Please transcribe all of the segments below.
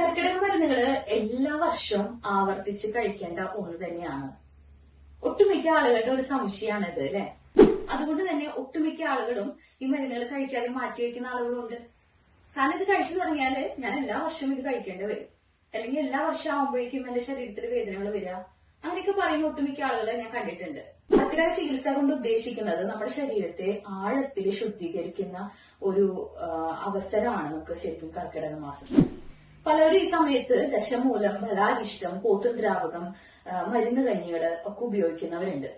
കർക്കിടക മരുന്നുകൾ എല്ലാ വർഷവും ആവർത്തിച്ച് കഴിക്കേണ്ട ഒന്ന് തന്നെയാണ്. ഒട്ടുമിക്ക ആളുകളുടെ ഒരു സംശയമാണിത് അല്ലെ? അതുകൊണ്ട് തന്നെ ഒട്ടുമിക്ക ആളുകളും ഈ മരുന്നുകൾ കഴിക്കാതെ മാറ്റി വയ്ക്കുന്ന ആളുകളുണ്ട്. കാരണം ഇത് കഴിച്ചു തുടങ്ങിയാൽ ഞാൻ എല്ലാ വർഷവും ഇത് കഴിക്കേണ്ടി വരും. അല്ലെങ്കിൽ എല്ലാ വർഷം ആവുമ്പോഴേക്കും എന്റെ ശരീരത്തിൽ വേദനകൾ വരിക. അങ്ങനെയൊക്കെ പറയുന്ന ഒട്ടുമിക്ക ആളുകളെ ഞാൻ കണ്ടിട്ടുണ്ട്. കർക്കിടക ചികിത്സ കൊണ്ട് ഉദ്ദേശിക്കുന്നത് നമ്മുടെ ശരീരത്തെ ആഴത്തിൽ ശുദ്ധീകരിക്കുന്ന ഒരു അവസരമാണ് നമുക്ക് ശരിക്കും കർക്കിടക മാസം പലരും ഈ സമയത്ത് ദശമൂലം ബലാരിഷ്ടം പോത്തും ദ്രാവകം മരുന്ന് കഞ്ഞികൾ ഒക്കെ ഉപയോഗിക്കുന്നവരുണ്ട്.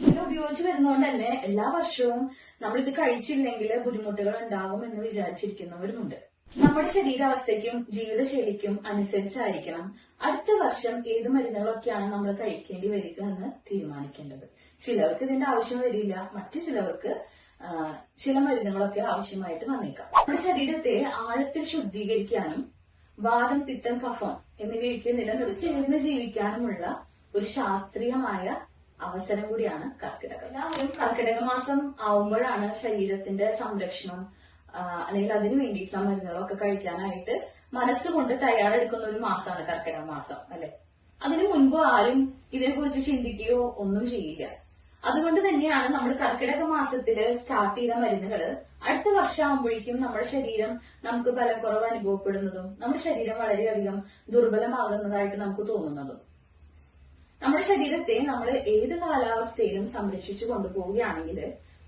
ഇങ്ങനെ ഉപയോഗിച്ച് വരുന്നതുകൊണ്ട് തന്നെ എല്ലാ വർഷവും നമ്മൾ ഇത് കഴിച്ചില്ലെങ്കിൽ ബുദ്ധിമുട്ടുകൾ ഉണ്ടാകും എന്ന് വിചാരിച്ചിരിക്കുന്നവരുമുണ്ട്. നമ്മുടെ ശരീരാവസ്ഥയ്ക്കും ജീവിതശൈലിക്കും അനുസരിച്ചായിരിക്കണം അടുത്ത വർഷം ഏത് മരുന്നുകളൊക്കെയാണ് നമ്മൾ കഴിക്കേണ്ടി വരിക എന്ന് തീരുമാനിക്കേണ്ടത്. ചിലർക്ക് ഇതിന്റെ ആവശ്യം വരില്ല മറ്റു ചിലവർക്ക് ചില മരുന്നുകളൊക്കെ ആവശ്യമായിട്ട് വന്നേക്കാം. നമ്മുടെ ശരീരത്തെ ആഴത്തിൽ ശുദ്ധീകരിക്കാനും വാദം പിത്തം കഫം എന്നിവയൊക്കെ നിലനിർത്തി ചേർന്ന് ജീവിക്കാനുമുള്ള ഒരു ശാസ്ത്രീയമായ അവസരം കൂടിയാണ് കർക്കിടകം. എല്ലാവരും കർക്കിടക മാസം ആവുമ്പോഴാണ് ശരീരത്തിന്റെ സംരക്ഷണം അല്ലെങ്കിൽ അതിനു വേണ്ടിയിട്ടുള്ള മരുന്നുകളൊക്കെ കഴിക്കാനായിട്ട് മനസ്സുകൊണ്ട് തയ്യാറെടുക്കുന്ന ഒരു മാസമാണ് കർക്കിടക മാസം അല്ലെ? അതിനു മുൻപ് ആരും ഇതിനെക്കുറിച്ച് ചിന്തിക്കുകയോ ഒന്നും ചെയ്യില്ല. അതുകൊണ്ട് തന്നെയാണ് നമ്മൾ കർക്കിടക മാസത്തിൽ സ്റ്റാർട്ട് ചെയ്ത മരുന്നുകൾ അടുത്ത വർഷമാകുമ്പോഴേക്കും നമ്മുടെ ശരീരം നമുക്ക് ബലം കുറവ് അനുഭവപ്പെടുന്നതും നമ്മുടെ ശരീരം വളരെയധികം ദുർബലമാകുന്നതായിട്ട് നമുക്ക് തോന്നുന്നതും. നമ്മുടെ ശരീരത്തെ നമ്മൾ ഏത് കാലാവസ്ഥയിലും സംരക്ഷിച്ചു കൊണ്ടുപോവുകയാണെങ്കിൽ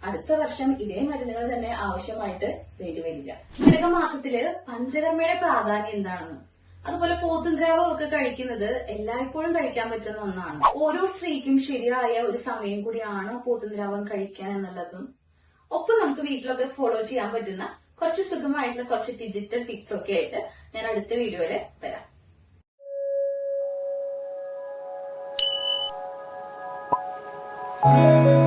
അടുത്ത വർഷം ഇതേ മരുന്നുകൾ തന്നെ ആവശ്യമായിട്ട് വേണ്ടിവരില്ല കർക്കിടക മാസത്തിൽ പഞ്ചകർമ്മയുടെ പ്രാധാന്യം എന്താണെന്നും അതുപോലെ പോത്തുദ്രാവം ഒക്കെ കഴിക്കുന്നത് എല്ലായ്പ്പോഴും കഴിക്കാൻ പറ്റുന്ന ഒന്നാണ്. ഓരോ സ്ത്രീക്കും ശരിയായ ഒരു സമയം കൂടിയാണ് പോത്തുദ്രാവം കഴിക്കാൻ എന്നുള്ളതും. ഒപ്പം നമുക്ക് വീട്ടിലൊക്കെ ഫോളോ ചെയ്യാൻ പറ്റുന്ന കുറച്ച് സുഖമായിട്ടുള്ള കുറച്ച് ഡിജിറ്റൽ ടിപ്സ് ഒക്കെ ആയിട്ട് ഞാൻ അടുത്ത വീഡിയോയിൽ തരാം. Thank